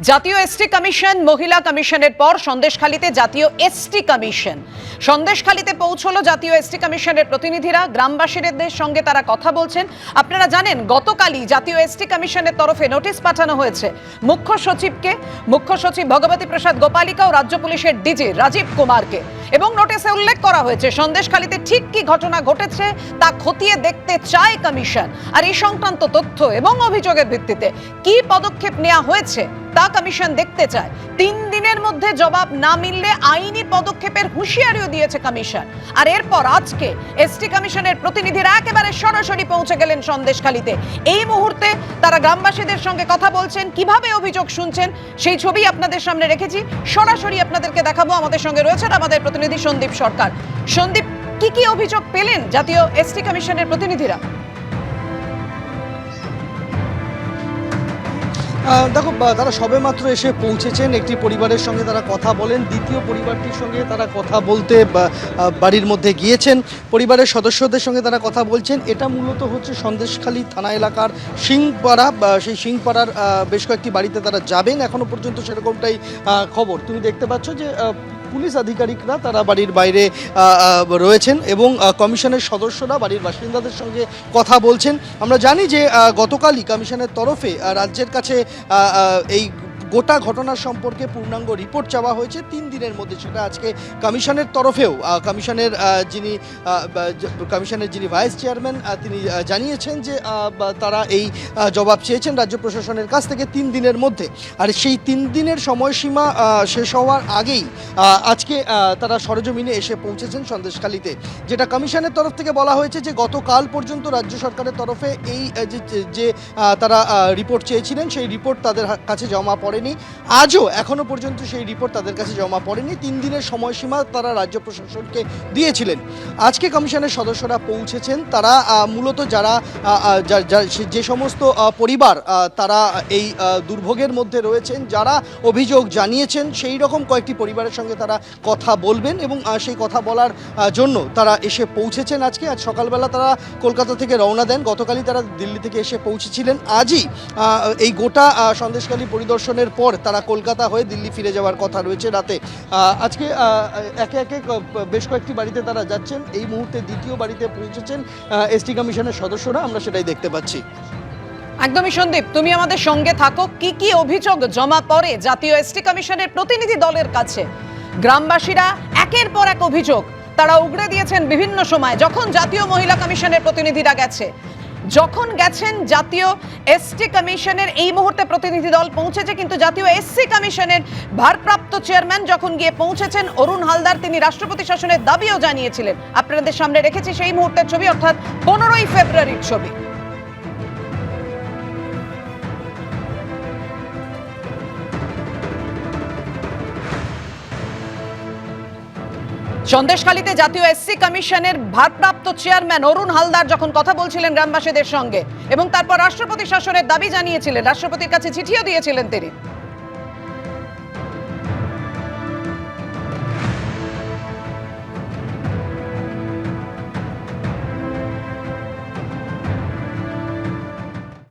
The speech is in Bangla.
জাতীয় এসটি কমিশন, মহিলা কমিশনের পর সন্দেশখালীতে জাতীয় এসটি কমিশন। সন্দেশখালীতে পৌঁছলো জাতীয় এসটি কমিশনের প্রতিনিধিরা। গ্রামবাসীদের সঙ্গে তারা কথা বলছেন। আপনারা জানেন, গতকালই জাতীয় এসটি কমিশনের তরফে নোটিশ পাঠানো হয়েছে মুখ্য সচিবকে। মুখ্য সচিব ভগবতী প্রসাদ গোপালিকা ও রাজ্য পুলিশের ডিজি রাজীব কুমারকে। এবং নোটিশে উল্লেখ করা হয়েছে, সন্দেশখালীতে ঠিক কি ঘটনা ঘটেছে তা খতিয়ে দেখতে চায় কমিশন। আর এই সংক্রান্ত তথ্য এবং অভিযোগের ভিত্তিতে কি পদক্ষেপ নেওয়া হয়েছে তা কমিশন দেখতে চায়। তিন দিনের মধ্যে জবাব না মিললে আইনি পদক্ষেপের হুঁশিয়ারিও দিয়েছে কমিশন। আর এরপর আজকে এসটি কমিশনের প্রতিনিধিরা একেবারে সরাসরি পৌঁছে গেলেন সন্দেশখালীতে। এই মুহূর্তে তারা গ্রামবাসীদের সঙ্গে কথা বলছেন, কীভাবে অভিযোগ শুনছেন, সেই ছবি আপনাদের সামনে রেখেছি। সরাসরি আপনাদেরকে দেখাবো, আমাদের সঙ্গে রয়েছেন আমাদের প্রতিনিধি সন্দীপ সরকার। সন্দীপ, কি কি অভিযোগ পেলেন জাতীয় এসটি কমিশনের প্রতিনিধিরা? দেখো তারা সবে মাত্র এসে পৌঁছেছেন। একটি পরিবারের সঙ্গে তারা কথা বলেন, দ্বিতীয় পরিবারটির সঙ্গে তারা কথা বলতে বাড়ির মধ্যে গিয়েছেন। পরিবারের সদস্যদের সঙ্গে তারা কথা বলছেন। এটা মূলত হচ্ছে সন্দেশখালী থানা এলাকার সিংপাড়া সেই সিংপাড়ার বেশ কয়েকটি বাড়িতে তারা যাবেন। এখনও পর্যন্ত সেরকমটাই খবর। তুমি দেখতে পাচ্ছ যে পুলিশ আধিকারিকরা তারা বাড়ির বাইরে রয়েছেন এবং কমিশনের সদস্যরা বাড়ির বাসিন্দাদের সঙ্গে কথা বলছেন। আমরা জানি যে গতকালই কমিশনের তরফে রাজ্যের কাছে এই গোটা ঘটনা সম্পর্কে পূর্ণাঙ্গ রিপোর্ট চাওয়া হয়েছে তিন দিনের মধ্যে, সেটা আজকে কমিশনের তরফেও কমিশনের যিনি কমিশনের যিনি ভাইস চেয়ারম্যান তিনি জানিয়েছেন যে তারা এই জবাব চেয়েছেন রাজ্য প্রশাসনের কাছ থেকে তিন দিনের মধ্যে। আর সেই তিন দিনের সময়সীমা শেষ হওয়ার আগেই আজকে তারা সরজমিনে এসে পৌঁছেছেন সন্দেশখালীতে। যেটা কমিশনের তরফ থেকে বলা হয়েছে যে, গতকাল পর্যন্ত রাজ্য সরকারের তরফে এই যে তারা রিপোর্ট চেয়েছিলেন, সেই রিপোর্ট তাদের কাছে জমা পড়েনি। আজও এখনও পর্যন্ত সেই রিপোর্ট তাদের কাছে জমা পড়েনি। তিন দিনের সময়সীমা তারা রাজ্য প্রশাসনকে দিয়েছিলেন। আজকে কমিশনের সদস্যরা পৌঁছেছেন। তারা মূলত যারা যা- সমস্ত পরিবার তারা এই দুর্ভোগের মধ্যে রয়েছেন যারা অভিযোগ জানিয়েছেন সেই রকম কয়েকটি পরিবারের সঙ্গে তারা কথা বলবেন এবং সেই কথা বলার জন্য তারা এসে পৌঁছেছেন আজকে। আজ সকালবেলা তারা কলকাতা থেকে রওনা দেন। গতকালই তারা দিল্লি থেকে এসে পৌঁছেছিলেন। আজই এই গোটা আহ, সন্দেশখালী পরিদর্শনের পর তারা কলকাতা হয়ে দিল্লি ফিরে যাওয়ার কথা রয়েছে রাতে। আজকে একে একে বেশ কয়েকটি বাড়িতে তারা যাচ্ছেন। এই মুহূর্তে দ্বিতীয় বাড়িতে পৌঁছেছেন এসটি কমিশনের সদস্যরা। আমরা সেটাই দেখতে পাচ্ছি। একদমই সন্দীপ, তুমি আমাদের সঙ্গে থাকো। কি কি অভিযোগ জমা পড়ে জাতীয় এসটি কমিশনের প্রতিনিধি দলের কাছে? গ্রামবাসীরা একের পর এক অভিযোগ। তারা উগড়ে দিয়েছেন বিভিন্ন সময়, যখন জাতীয় মহিলা কমিশনের প্রতিনিধিরা গেছে। যখন গেছেন জাতীয় এসটি কমিশনের, এই মুহূর্তে প্রতিনিধি দল পৌঁছেছে, কিন্তু জাতীয় এসসি কমিশনের ভারপ্রাপ্ত চেয়ারম্যান যখন গিয়ে পৌঁছেছেন, অরুণ হালদার, তিনি রাষ্ট্রপতি শাসনের দাবিও জানিয়েছিলেন। আপনাদের সামনে রেখেছি সেই মুহূর্তের ছবি, অর্থাৎ পনেরোই ফেব্রুয়ারির ছবি। সন্দেশখালীতে জাতীয় এসসি কমিশনের ভারপ্রাপ্ত চেয়ারম্যান অরুণ হালদার যখন কথা বলছিলেন গ্রামবাসীদের সঙ্গে এবং তারপর রাষ্ট্রপতি শাসনের দাবি জানিয়েছিলেন, রাষ্ট্রপতির কাছে চিঠিও দিয়েছিলেন তিনি।